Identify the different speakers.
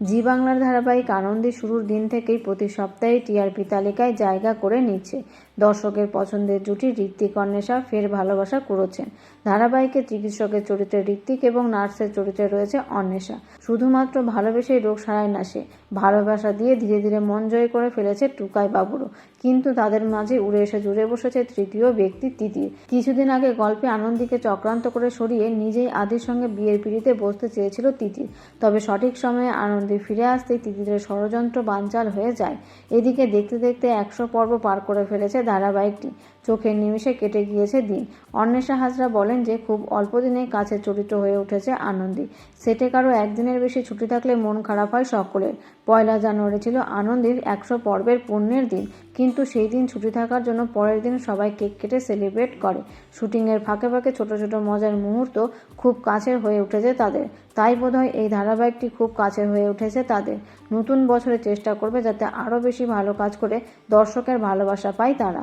Speaker 1: জি বাংলার ধারাবাহিক আনন্দী শুরুর দিন থেকেই প্রতি সপ্তাহে টিআরপি তালিকায় জায়গা করে নিচ্ছে। দর্শকের পছন্দের জুটি ঋত্বিক অন্বেষা ফের ভালোবাসা কুড়োচ্ছেন। ধারাবাহিকে চিকিৎসকের চরিত্রে ঋত্বিক এবং নার্সের চরিত্রে রয়েছে অন্বেষা। শুধুমাত্র ভালোবেসেই রোগ সারায় না সে। ভালোবাসা দিয়ে ধীরে ধীরে মন জয় করে ফেলেছে টুকাই বাবুরও কিন্তু তাদের মাঝে উড়ে এসে জুড়ে বসেছে তৃতীয় ব্যক্তি তিতির। কিছুদিন আগে গল্পে আনন্দীকে চক্রান্ত করে সরিয়ে নিজেই আদির সঙ্গে বিয়ের পিড়িতে বসতে চেয়েছিল তিতির। তবে সঠিক সময়ে আনন্দী ফিরে আসতেই তিতিরের ষড়যন্ত্র বানচাল হয়ে যায়। এদিকে দেখতে দেখতে একশো পর্ব পার করে ফেলেছে ধারাবাহিকটি। চোখের নিমিষে কেটে গিয়েছে দিন। অন্বেষা হাজরা বলেন যে, খুব অল্প দিনে কাছে চরিত্র হয়ে উঠেছে আনন্দী। সেটে কারও একদিনের বেশি ছুটি থাকলে মন খারাপ হয় সকলের। পয়লা জানুয়ারি ছিল আনন্দীর একশো পর্বের পুণ্যের দিন। কিন্তু সেই দিন ছুটি থাকার জন্য পরের দিন সবাই কেক কেটে সেলিব্রেট করে। শুটিংয়ের ফাঁকে ফাঁকে ছোট ছোট মজার মুহূর্ত খুব কাছের হয়ে উঠেছে তাদের। তাই বোধহয় এই ধারাবাহিকটি খুব কাছের হয়ে উঠেছে তাদের। নতুন বছরে চেষ্টা করবে যাতে আরও বেশি ভালো কাজ করে দর্শকের ভালোবাসা পায় তারা।